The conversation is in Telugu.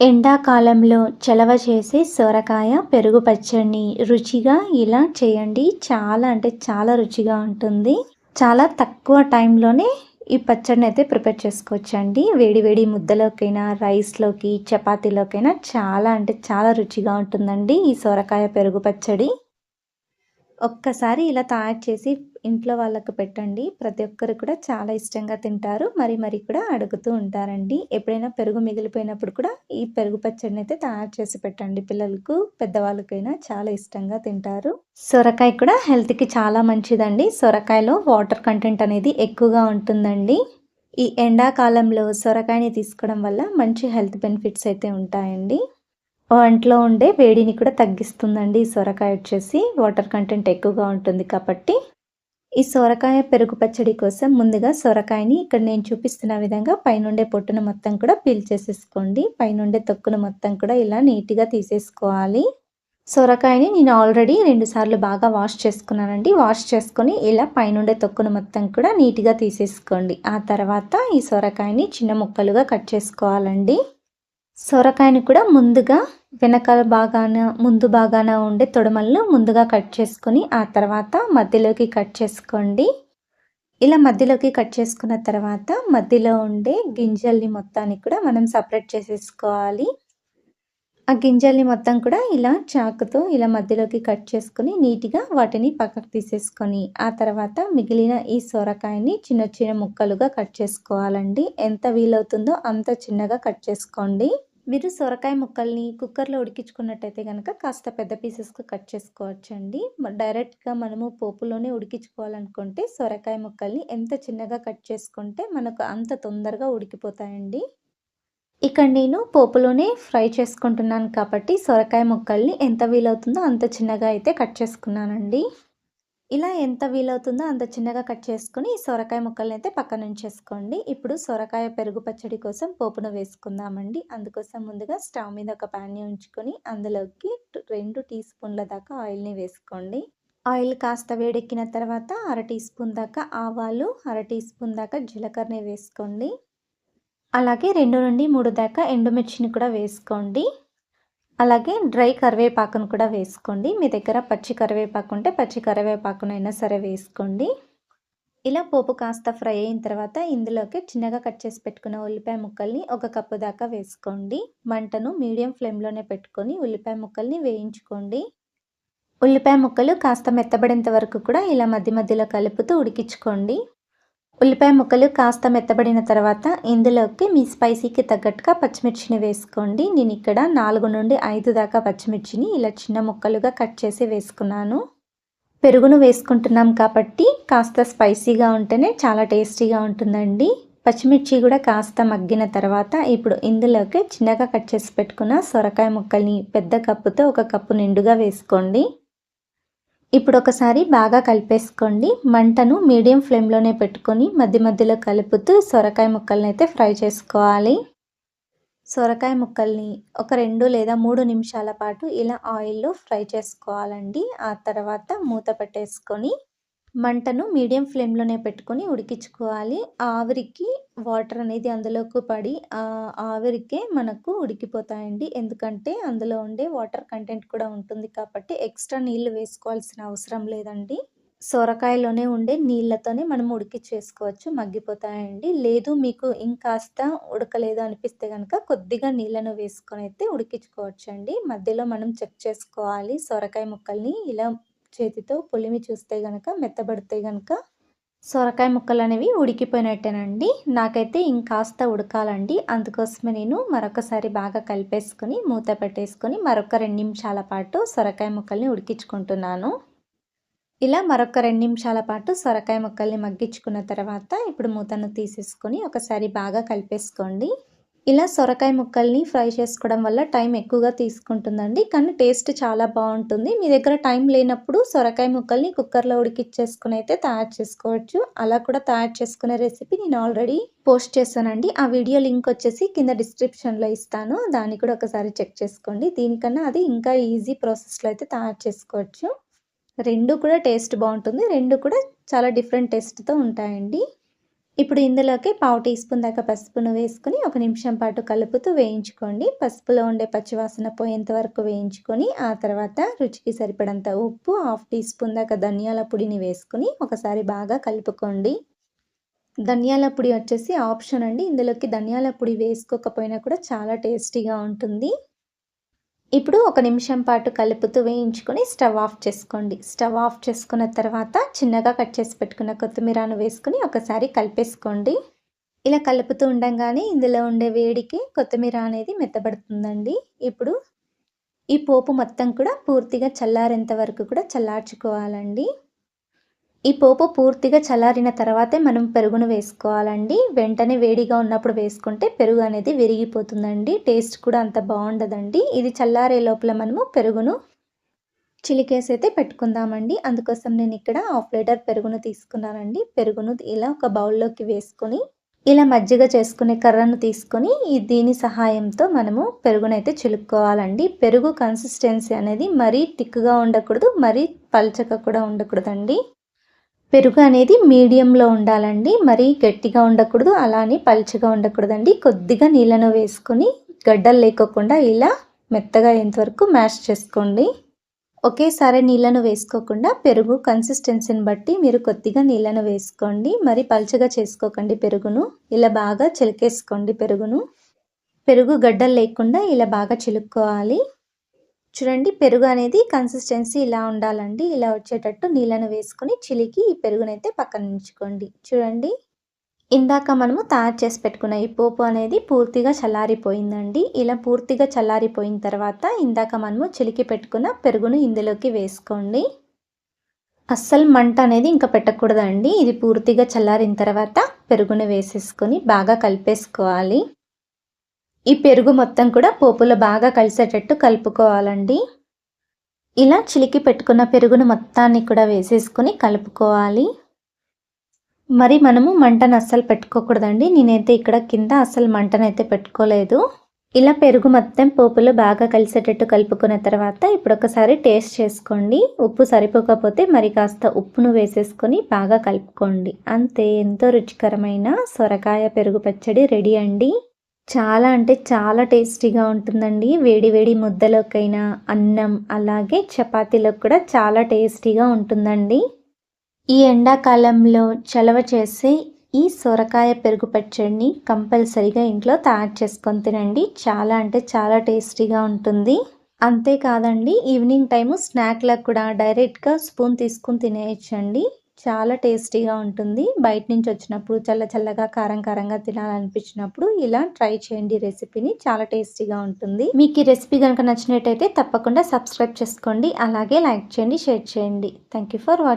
ఎండాకాలంలో చలవ చేసే సొరకాయ పెరుగు పచ్చడిని రుచిగా ఇలా చేయండి. చాలా అంటే చాలా రుచిగా ఉంటుంది. చాలా తక్కువ టైంలోనే ఈ పచ్చడిని అయితే ప్రిపేర్ చేసుకోవచ్చండి. వేడి వేడి ముద్దలోకైనా రైస్లోకి చపాతీలోకైనా చాలా అంటే చాలా రుచిగా ఉంటుందండి ఈ సొరకాయ పెరుగు పచ్చడి. ఒక్కసారి ఇలా తయారు చేసి ఇంట్లో వాళ్ళకు పెట్టండి. ప్రతి ఒక్కరు కూడా చాలా ఇష్టంగా తింటారు. మరి మరి కూడా అడుగుతూ ఉంటారండి. ఎప్పుడైనా పెరుగు మిగిలిపోయినప్పుడు కూడా ఈ పెరుగు పచ్చడిని అయితే తయారు చేసి పెట్టండి. పిల్లలకు పెద్దవాళ్ళకైనా చాలా ఇష్టంగా తింటారు. సొరకాయ కూడా హెల్త్కి చాలా మంచిదండి. సొరకాయలో వాటర్ కంటెంట్ అనేది ఎక్కువగా ఉంటుందండి. ఈ ఎండాకాలంలో సొరకాయని తీసుకోవడం వల్ల మంచి హెల్త్ బెనిఫిట్స్ అయితే ఉంటాయండి. ఒంట్లో ఉండే వేడిని కూడా తగ్గిస్తుందండి ఈ సొరకాయ వచ్చేసి. వాటర్ కంటెంట్ ఎక్కువగా ఉంటుంది కాబట్టి. ఈ సొరకాయ పెరుగు పచ్చడి కోసం ముందుగా సొరకాయని ఇక్కడ నేను చూపిస్తున్న విధంగా పైనుండే పొట్టును మొత్తం కూడా పీల్ చేసేసుకోండి. పైనుండే తొక్కును మొత్తం కూడా ఇలా నీట్గా తీసేసుకోవాలి. సొరకాయని నేను ఆల్రెడీ రెండు సార్లు బాగా వాష్ చేసుకున్నానండి. వాష్ చేసుకొని ఇలా పైనుండే తొక్కును మొత్తం కూడా నీట్గా తీసేసుకోండి. ఆ తర్వాత ఈ సొరకాయని చిన్న ముక్కలుగా కట్ చేసుకోవాలండి. సొరకాయని కూడా ముందుగా వెనకాల బాగాన ముందు బాగాన ఉండే తొడమలను ముందుగా కట్ చేసుకొని ఆ తర్వాత మధ్యలోకి కట్ చేసుకోండి. ఇలా మధ్యలోకి కట్ చేసుకున్న తర్వాత మధ్యలో ఉండే గింజల్ని మొత్తాన్ని కూడా మనం సపరేట్ చేసేసుకోవాలి. ఆ గింజల్ని మొత్తం కూడా ఇలా చాకుతో ఇలా మధ్యలోకి కట్ చేసుకొని నీట్గా వాటిని పక్కకు తీసేసుకొని ఆ తర్వాత మిగిలిన ఈ సొరకాయని చిన్న చిన్న ముక్కలుగా కట్ చేసుకోవాలండి. ఎంత వీలవుతుందో అంత చిన్నగా కట్ చేసుకోండి. మీరు సొరకాయ ముక్కల్ని కుక్కర్లో ఉడికించుకున్నట్టయితే కనుక కాస్త పెద్ద పీసెస్కి కట్ చేసుకోవచ్చండి. డైరెక్ట్గా మనము పోపులోనే ఉడికించుకోవాలనుకుంటే సొరకాయ ముక్కల్ని ఎంత చిన్నగా కట్ చేసుకుంటే మనకు అంత తొందరగా ఉడికిపోతాయండి. ఇక్కడ నేను పోపులోనే ఫ్రై చేసుకుంటున్నాను కాబట్టి సొరకాయ ముక్కల్ని ఎంత వీలవుతుందో అంత చిన్నగా అయితే కట్ చేసుకున్నానండి. ఇలా ఎంత వీలవుతుందో అంత చిన్నగా కట్ చేసుకుని సొరకాయ ముక్కల్ని అయితే పక్కన ఉంచేసుకోండి. ఇప్పుడు సొరకాయ పెరుగు పచ్చడి కోసం పోపును వేసుకుందామండి. అందుకోసం ముందుగా స్టవ్ మీద ఒక ప్యాన్ని ఉంచుకొని అందులోకి రెండు టీ స్పూన్ల దాకా ఆయిల్ని వేసుకోండి. ఆయిల్ కాస్త వేడెక్కిన తర్వాత అర టీ స్పూన్ దాకా ఆవాలు అర టీ స్పూన్ దాకా జీలకర్రని వేసుకోండి. అలాగే రెండు నుండి మూడు దాకా ఎండుమిర్చిని కూడా వేసుకోండి. అలాగే డ్రై కరివేపాకును కూడా వేసుకోండి. మీ దగ్గర పచ్చి కరివేపాకు ఉంటే పచ్చి కరివేపాకునైనా సరే వేసుకోండి. ఇలా పోపు కాస్త ఫ్రై అయిన తర్వాత ఇందులోకి చిన్నగా కట్ చేసి పెట్టుకున్న ఉల్లిపాయ ముక్కల్ని ఒక కప్పు దాకా వేసుకోండి. మంటను మీడియం ఫ్లేమ్లోనే పెట్టుకొని ఉల్లిపాయ ముక్కల్ని వేయించుకోండి. ఉల్లిపాయ ముక్కలు కాస్త మెత్తబడేంత వరకు కూడా ఇలా మధ్య మధ్యలో కలుపుతూ ఉడికించుకోండి. ఉల్లిపాయ ముక్కలు కాస్త మెత్తబడిన తర్వాత ఇందులోకి మీ స్పైసీకి తగ్గట్టుగా పచ్చిమిర్చిని వేసుకోండి. నేను ఇక్కడ నాలుగు నుండి ఐదు దాకా పచ్చిమిర్చిని ఇలా చిన్న ముక్కలుగా కట్ చేసి వేసుకున్నాను. పెరుగును వేసుకుంటున్నాం కాబట్టి కాస్త స్పైసీగా ఉంటేనే చాలా టేస్టీగా ఉంటుందండి. పచ్చిమిర్చి కూడా కాస్త మగ్గిన తర్వాత ఇప్పుడు ఇందులోకి చిన్నగా కట్ చేసి పెట్టుకున్న సొరకాయ ముక్కల్ని పెద్ద కప్పుతో ఒక కప్పు నిండుగా వేసుకోండి. ఇప్పుడు ఒకసారి బాగా కలిపేసుకోండి. మంటను మీడియం ఫ్లేమ్లోనే పెట్టుకొని మధ్య మధ్యలో కలుపుతూ సొరకాయ ముక్కల్ని అయితే ఫ్రై చేసుకోవాలి. సొరకాయ ముక్కల్ని ఒక రెండు లేదా మూడు నిమిషాల పాటు ఇలా ఆయిల్లో ఫ్రై చేసుకోవాలండి. ఆ తర్వాత మూత పెట్టేసుకొని మంటను మీడియం ఫ్లేమ్లోనే పెట్టుకొని ఉడికించుకోవాలి. ఆవిరికి వాటర్ అనేది అందులోకి పడి ఆవిరికే మనకు ఉడికిపోతాయండి. ఎందుకంటే అందులో ఉండే వాటర్ కంటెంట్ కూడా ఉంటుంది కాబట్టి ఎక్స్ట్రా నీళ్ళు వేసుకోవాల్సిన అవసరం లేదండి. సొరకాయలోనే ఉండే నీళ్ళతోనే మనం ఉడికిచ్చేసుకోవచ్చు మగ్గిపోతాయండి. లేదు మీకు ఇంకాస్త ఉడకలేదు అనిపిస్తే కనుక కొద్దిగా నీళ్ళను వేసుకొని అయితే ఉడికించుకోవచ్చు అండి మధ్యలో మనం చెక్ చేసుకోవాలి సొరకాయ ముక్కల్ని ఇలా చేతితో పొలిమి చూస్తే కనుక మెత్తబడితే కనుక సొరకాయ ముక్కలు అనేవి ఉడికిపోయినట్టేనండి. నాకైతే ఇంకాస్త ఉడకాలండి. అందుకోసమే నేను మరొకసారి బాగా కలిపేసుకొని మూత పెట్టేసుకొని మరొక రెండు నిమిషాల పాటు సొరకాయ ముక్కల్ని ఉడికించుకుంటున్నాను. ఇలా మరొక రెండు నిమిషాల పాటు సొరకాయ ముక్కల్ని మగ్గించుకున్న తర్వాత ఇప్పుడు మూతను తీసేసుకొని ఒకసారి బాగా కలిపేసుకోండి. ఇలా సొరకాయ ముక్కల్ని ఫ్రై చేసుకోవడం వల్ల టైం ఎక్కువగా తీసుకుంటుందండి. కానీ టేస్ట్ చాలా బాగుంటుంది. మీ దగ్గర టైం లేనప్పుడు సొరకాయ ముక్కల్ని కుక్కర్లో ఉడికిచ్చేసుకుని అయితే తయారు చేసుకోవచ్చు. అలా కూడా తయారు చేసుకునే రెసిపీ నేను ఆల్రెడీ పోస్ట్ చేశానండి. ఆ వీడియో లింక్ వచ్చేసి కింద డిస్క్రిప్షన్లో ఇస్తాను. దాన్ని కూడా ఒకసారి చెక్ చేసుకోండి. దీనికన్నా అది ఇంకా ఈజీ ప్రాసెస్లో అయితే తయారు చేసుకోవచ్చు. రెండు కూడా టేస్ట్ బాగుంటుంది. రెండు కూడా చాలా డిఫరెంట్ టేస్ట్తో ఉంటాయండి. ఇప్పుడు ఇందులోకి పావు టీ స్పూన్ దాకా పసుపును వేసుకొని ఒక నిమిషం పాటు కలుపుతూ వేయించుకోండి. పసుపులో ఉండే పచ్చివాసన పోయేంత వరకు వేయించుకొని ఆ తర్వాత రుచికి సరిపడంత ఉప్పు హాఫ్ టీ స్పూన్ దాకా ధనియాల పొడిని వేసుకొని ఒకసారి బాగా కలుపుకోండి. ధనియాల పొడి వచ్చేసి ఆప్షన్ అండి. ఇందులోకి ధనియాల పొడి వేసుకోకపోయినా కూడా చాలా టేస్టీగా ఉంటుంది. ఇప్పుడు ఒక నిమిషం పాటు కలుపుతూ వేయించుకొని స్టవ్ ఆఫ్ చేసుకోండి. స్టవ్ ఆఫ్ చేసుకున్న తర్వాత చిన్నగా కట్ చేసి పెట్టుకున్న కొత్తిమీరను వేసుకుని ఒకసారి కలిపేసుకోండి. ఇలా కలుపుతూ ఉండగానే ఇందులో ఉండే వేడికి కొత్తిమీర అనేది మెత్తబడుతుందండి. ఇప్పుడు ఈ పోపు మొత్తం కూడా పూర్తిగా చల్లారేంత వరకు కూడా చల్లార్చుకోవాలండి. ఈ పోపు పూర్తిగా చల్లారిన తర్వాతే మనం పెరుగును వేసుకోవాలండి. వెంటనే వేడిగా ఉన్నప్పుడు వేసుకుంటే పెరుగు అనేది విరిగిపోతుందండి. టేస్ట్ కూడా అంత బాగుండదండి. ఇది చల్లారే లోపల మనము పెరుగును చిలికేసి అయితే పెట్టుకుందామండి. అందుకోసం నేను ఇక్కడ హాఫ్ లీటర్ పెరుగును తీసుకున్నానండి. పెరుగును ఇలా ఒక బౌల్లోకి వేసుకొని ఇలా మజ్జిగ చేసుకునే కర్రను తీసుకొని దీని సహాయంతో మనము పెరుగునైతే చిలుక్కోవాలండి. పెరుగు కన్సిస్టెన్సీ అనేది మరీ థిక్గా ఉండకూడదు మరీ పల్చగా కూడా ఉండకూడదండి. పెరుగు అనేది మీడియంలో ఉండాలండి. మరీ గట్టిగా ఉండకూడదు అలానే పలుచగా ఉండకూడదండి. కొద్దిగా నీళ్ళను వేసుకొని గడ్డలు లేకోకుండా ఇలా మెత్తగా అయ్యేంతవరకు మ్యాష్ చేసుకోండి. ఒకేసారి నీళ్ళను వేసుకోకుండా పెరుగు కన్సిస్టెన్సీని బట్టి మీరు కొద్దిగా నీళ్ళను వేసుకోండి. మరి పలుచగా చేసుకోకండి పెరుగును. ఇలా బాగా చిలికేసుకోండి పెరుగును. పెరుగు గడ్డలు లేకుండా ఇలా బాగా చిలుక్కోవాలి. చూడండి పెరుగు అనేది కన్సిస్టెన్సీ ఇలా ఉండాలండి. ఇలా వచ్చేటట్టు నీళ్ళను వేసుకొని చిలికి ఈ పెరుగునైతే పక్కన ఉంచుకోండి. చూడండి ఇందాక మనము తయారు చేసి పెట్టుకున్న ఈ పోపు అనేది పూర్తిగా చల్లారిపోయిందండి. ఇలా పూర్తిగా చల్లారిపోయిన తర్వాత ఇందాక మనము చిలికి పెట్టుకున్న పెరుగును ఇందులోకి వేసుకోండి. అస్సలు మంట అనేది ఇంకా పెట్టకూడదండి. ఇది పూర్తిగా చల్లారిన తర్వాత పెరుగును వేసేసుకొని బాగా కలిపేసుకోవాలి. ఈ పెరుగు మొత్తం కూడా పోపులో బాగా కలిసేటట్టు కలుపుకోవాలండి. ఇలా చిలికి పెట్టుకున్న పెరుగును మొత్తాన్ని కూడా వేసేసుకొని కలుపుకోవాలి. మరి మనము మంటను అస్సలు పెట్టుకోకూడదండి. నేనైతే ఇక్కడ కింద అస్సలు మంటనైతే పెట్టుకోలేదు. ఇలా పెరుగు మొత్తం పోపులో బాగా కలిసేటట్టు కలుపుకున్న తర్వాత ఇప్పుడు ఒకసారి టేస్ట్ చేసుకోండి. ఉప్పు సరిపోకపోతే మరి కాస్త ఉప్పును వేసేసుకొని బాగా కలుపుకోండి. అంతే ఎంతో రుచికరమైన సొరకాయ పెరుగు పచ్చడి రెడీ అండి. చాలా అంటే చాలా టేస్టీగా ఉంటుందండి. వేడి వేడి ముద్దలోకైనా అన్నం అలాగే చపాతీలో కూడా చాలా టేస్టీగా ఉంటుందండి. ఈ ఎండాకాలంలో చలవ చేసే ఈ సొరకాయ పెరుగు పచ్చడిని కంపల్సరీగా ఇంట్లో తయారు చేసుకొని తినండి. చాలా అంటే చాలా టేస్టీగా ఉంటుంది. అంతేకాదండి ఈవినింగ్ టైము స్నాక్లకు కూడా డైరెక్ట్గా స్పూన్ తీసుకుని తినేయచ్చండి. చాలా టేస్టీగా ఉంటుంది. బయట నుంచి వచ్చినప్పుడు చల్ల చల్లగా కారం కారంగా తినాలనిపించినప్పుడు ఇలా ట్రై చేయండి రెసిపీని. చాలా టేస్టీగా ఉంటుంది. మీకు ఈ రెసిపీ కనుక నచ్చినట్టయితే తప్పకుండా సబ్స్క్రైబ్ చేసుకోండి. అలాగే లైక్ చేయండి షేర్ చేయండి. Thank you for watching